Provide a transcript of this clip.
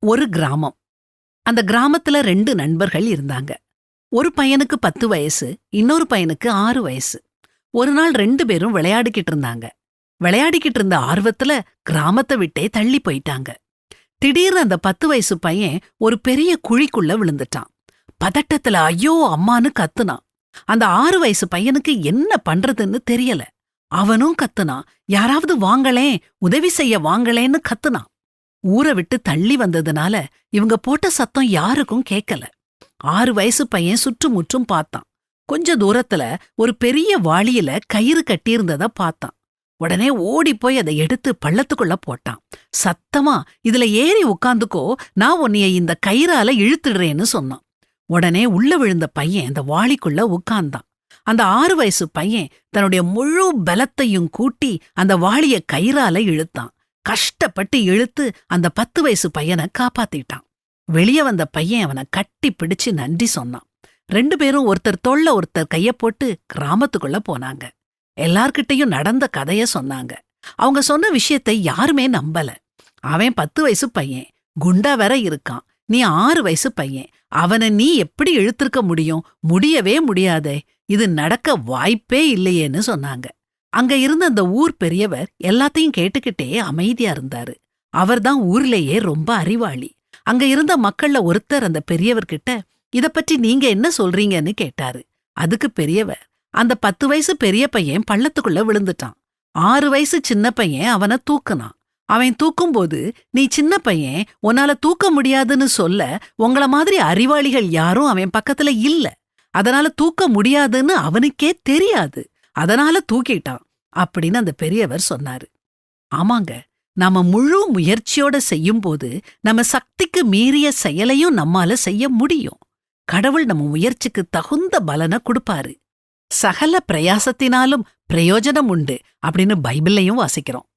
ஒரு கிராமம். அந்த கிராமத்துல ரெண்டு நண்பர்கள் இருந்தாங்க. ஒரு பையனுக்கு பத்து வயசு இன்னொரு பையனுக்கு ஆறு வயசு. ஒரு நாள் ரெண்டு பேரும் விளையாடிக்கிட்டு இருந்தாங்க. விளையாடிக்கிட்டு இருந்த ஆர்வத்துல கிராமத்தை விட்டே தள்ளி போயிட்டாங்க. திடீர்னு அந்த பத்து வயசு பையன் ஒரு பெரிய குழிக்குள்ள விழுந்துட்டான். பதட்டத்துல ஐயோ அம்மான்னு கத்துனான். அந்த ஆறு வயசு பையனுக்கு என்ன பண்றதுன்னு தெரியல. அவனும் கத்துனான். யாராவது வாங்களேன் உதவி செய்ய வாங்களேன்னு கத்துனான். ஊரை விட்டு தள்ளி வந்ததுனால இவங்க போட்ட சத்தம் யாருக்கும் கேட்கல ஆறு வயசு பையன் சுற்றுமுற்றும் பார்த்தான். கொஞ்ச தூரத்துல ஒரு பெரிய வாளியில கயிறு கட்டியிருந்தத பார்த்தான். உடனே ஓடி போய் அதை எடுத்து பள்ளத்துக்குள்ள போட்டான். சத்தமா இதுல ஏறி உட்காந்துக்கோ நான் உன்னைய இந்த கயிறால இழுத்துடுறேன்னு சொன்னான். உடனே உள்ள விழுந்த பையன் அந்த வாளிக்குள்ள உட்கார்ந்தான் அந்த ஆறு வயசு பையன் தன்னுடைய முழு பலத்தையும் கூட்டி அந்த வாளிய கயிறால இழுத்தான். கஷ்டப்பட்டு இழுத்து அந்த பத்து வயசு பையனை காப்பாத்திட்டான். வெளிய வந்த பையன் அவனை கட்டி பிடிச்சு நன்றி சொன்னான். ரெண்டு பேரும் ஒருத்தர் தொல்ல ஒருத்தர் கைய போட்டு கிராமத்துக்குள்ள போனாங்க. எல்லார்கிட்டயும் நடந்த கதைய சொன்னாங்க. அவங்க சொன்ன விஷயத்தை யாருமே நம்பல. அவன் பத்து வயசு பையன் குண்டா வேற இருக்கான். நீ ஆறு வயசு பையன். அவனை நீ எப்படி இழுத்திருக்க முடியும்? முடியவே முடியாதே. இது நடக்க வாய்ப்பே இல்லையேன்னு சொன்னாங்க. அங்க இருந்த அந்த ஊர் பெரியவர் எல்லாத்தையும் கேட்டுக்கிட்டே அமைதியா இருந்தாரு. அவர்தான் ஊர்லேயே ரொம்ப அறிவாளி. அங்க இருந்த மக்கள்ல ஒருத்தர் அந்த பெரியவர்கிட்ட இத பற்றி நீங்க என்ன சொல்றீங்கன்னு கேட்டாரு. அதுக்கு பெரியவர் அந்த பத்து வயசு பெரிய பையன் பள்ளத்துக்குள்ள விழுந்துட்டான். ஆறு வயசு சின்ன பையன் அவனை தூக்குனான். அவன் தூக்கும்போது நீ சின்ன பையன் உன்னால தூக்க முடியாதுன்னு சொல்ல உங்கள மாதிரி அறிவாளிகள் யாரும் அவன் பக்கத்துல இல்ல. அதனால தூக்க முடியாதுன்னு அவனுக்கே தெரியாது. அதனால தூக்கிட்டான் அப்படின்னு அந்த பெரியவர் சொன்னாரு. ஆமாங்க நாம முழு முயற்சியோட செய்யும்போது நம்ம சக்திக்கு மீறிய செயலையும் நம்மால செய்ய முடியும். கடவுள் நம்ம முயற்சிக்கு தகுந்த பலனை கொடுப்பாரு. சகல பிரயாசத்தினாலும் பிரயோஜனம் உண்டு அப்படின்னு பைபிள்லையும் வாசிக்கிறோம்.